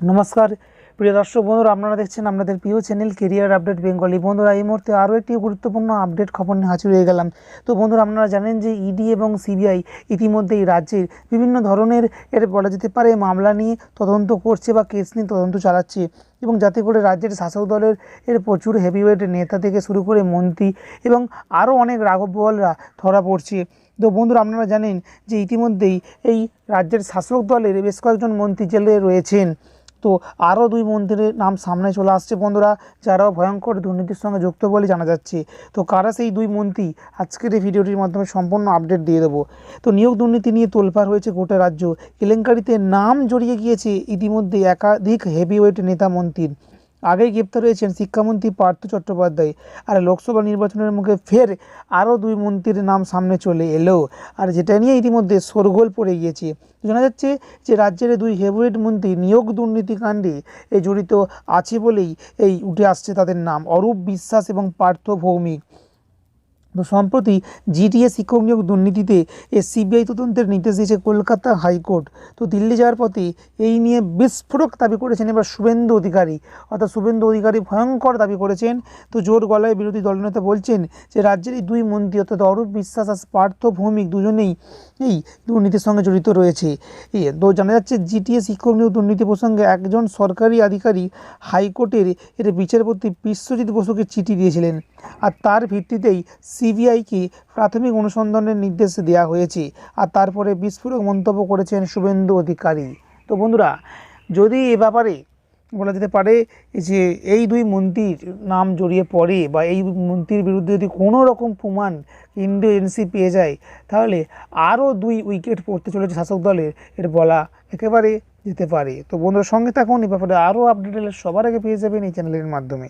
নমস্কার। প্রিয় দর্শক বন্ধুরা, আপনারা দেখছেন আপনাদের প্রিয় চ্যানেল কেরিয়ার আপডেট বেঙ্গলি বন্ধুরা, এই মুহূর্তে আরও একটি গুরুত্বপূর্ণ আপডেট খবর নিয়ে হাজির হয়ে গেলাম। তো বন্ধুরা, আপনারা জানেন যে ইডি এবং সিবিআই ইতিমধ্যেই রাজ্যের বিভিন্ন ধরনের, এর বলা যেতে পারে, মামলা নিয়ে তদন্ত করছে বা কেস নিয়ে তদন্ত চালাচ্ছে। এবং যাতে করে রাজ্যের শাসক দলের, এর প্রচুর হেভিওয়েট নেতা থেকে শুরু করে মন্ত্রী এবং আরও অনেক রাঘব বোয়ালরা ধরা পড়ছে। তো বন্ধুরা, আপনারা জানেন যে ইতিমধ্যেই এই রাজ্যের শাসক দলের বেশ কয়েকজন মন্ত্রী জেলে রয়েছেন। তো আরও দুই মন্ত্রীর নাম সামনে চলে আসছে বন্ধুরা, যারাও ভয়ঙ্কর দুর্নীতির সঙ্গে যুক্ত বলে জানা যাচ্ছে। তো কারা সেই দুই মন্ত্রী? আজকের এই ভিডিওটির মাধ্যমে সম্পূর্ণ আপডেট দিয়ে দেবো। তো নিয়োগ দুর্নীতি নিয়ে তোলপাড় হয়েছে গোটা রাজ্য। কেলেঙ্কারিতে নাম জড়িয়ে গিয়েছে ইতিমধ্যে একাধিক হেভিওয়েট নেতা মন্ত্রীর। আগেই গ্রেপ্তার হয়েছেন শিক্ষামন্ত্রী পার্থ চট্টোপাধ্যায়। আর লোকসভা নির্বাচনের মুখে ফের আরও দুই মন্ত্রীর নাম সামনে চলে এলো। আর যেটা নিয়ে ইতিমধ্যে শোরগোল পড়ে গিয়েছে, জানা যাচ্ছে যে রাজ্যের দুই হেভিওয়েট মন্ত্রী নিয়োগ দুর্নীতিকাণ্ডে জড়িত আছে বলেই এই উঠে আসছে তাদের নাম। অরূপ বিশ্বাস এবং পার্থ ভৌমিক। সম্প্রতি জিটিএ শিক্ষক নিয়োগ দুর্নীতিতে এ সিবিআই তদন্তের নির্দেশ দিয়েছে কলকাতা হাইকোর্ট। তো দিল্লি যাওয়ার পথে এই নিয়ে বিস্ফোরক দাবি করেছেন এবার শুভেন্দু অধিকারী। অর্থাৎ শুভেন্দু অধিকারী ভয়ঙ্কর দাবি করেছেন। তো জোর গলায় বিরোধী দলনেতা বলছেন যে রাজ্যের এই দুই মন্ত্রী অর্থাৎ অরূপ বিশ্বাস আর পার্থ ভৌমিক দুজনেই এই দুর্নীতির সঙ্গে জড়িত রয়েছে। তো জানা যাচ্ছে জিটিএ শিক্ষক নিয়োগ দুর্নীতি প্রসঙ্গে একজন সরকারি আধিকারিক হাইকোর্টের এর বিচারপতি বিশ্বজিৎ বসুকে চিঠি দিয়েছিলেন। আর তার ভিত্তিতেই সিবিআইকে প্রাথমিক অনুসন্ধানের নির্দেশ দেওয়া হয়েছে? আর তারপরে বিস্ফোরক মন্তব্য করেছেন শুভেন্দু অধিকারী। তো বন্ধুরা, যদি এ ব্যাপারে বলা যেতে পারে যে এই দুই মন্ত্রীর নাম জড়িয়ে পড়ে বা এই মন্ত্রীর বিরুদ্ধে যদি কোনো রকম প্রমাণ ইন্ডিও এনসি পেয়ে যায়, তাহলে আরও দুই উইকেট পড়তে চলেছে শাসক দলের, এর বলা একেবারে যেতে পারে। তো বন্ধুরা, সঙ্গে থাকুন, এ ব্যাপারে আরও আপডেট এলে সবার আগে পেয়ে যাবেন এই চ্যানেলের মাধ্যমে।